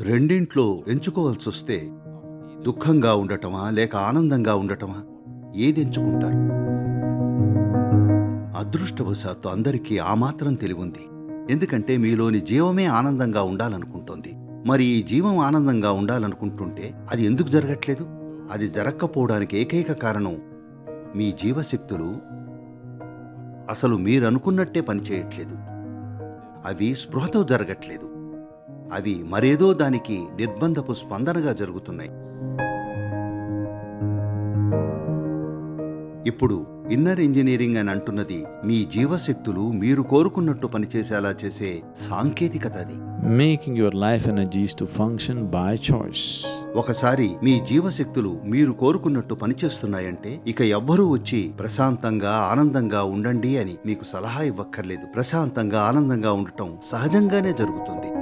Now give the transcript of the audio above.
రెండింట్లో ఎంచుకోవాల్సి వస్తే దుఃఖంగా ఉండటమా లేక ఆనందంగా ఉండటమా? ఏది ఎంచుకుంటారు? అదృష్టవశాత్తు అందరికీ ఆ మాత్రం తెలివుంది. ఎందుకంటే మీలోని జీవమే ఆనందంగా ఉండాలనుకుంటోంది. మరి ఈ జీవం ఆనందంగా ఉండాలనుకుంటుంటే అది ఎందుకు జరగట్లేదు? అది జరగకపోవడానికి ఏకైక కారణం మీ జీవశక్తులు. అసలు మీరనుకున్నట్టే పనిచేయట్లేదు. అవి స్పృహతో జరగట్లేదు. అవి మరేదో దానికి నిర్బంధపు స్పందనగా జరుగుతున్నాయి. ఇప్పుడు ఇన్నర్ ఇంజనీరింగ్ అని అంటున్నది మీ జీవశక్తులు మీరు కోరుకున్నట్టు పనిచేసేలా చేసే సాంకేతికత అది. Making your life energies to function by choice. ఒకసారి మీ జీవశక్తులు మీరు కోరుకున్నట్టు పనిచేస్తున్నాయంటే ఇక ఎవ్వరూ వచ్చి ప్రశాంతంగా ఆనందంగా ఉండండి అని మీకు సలహా ఇవ్వక్కర్లేదు. ప్రశాంతంగా ఆనందంగా ఉండటం సహజంగానే జరుగుతుంది.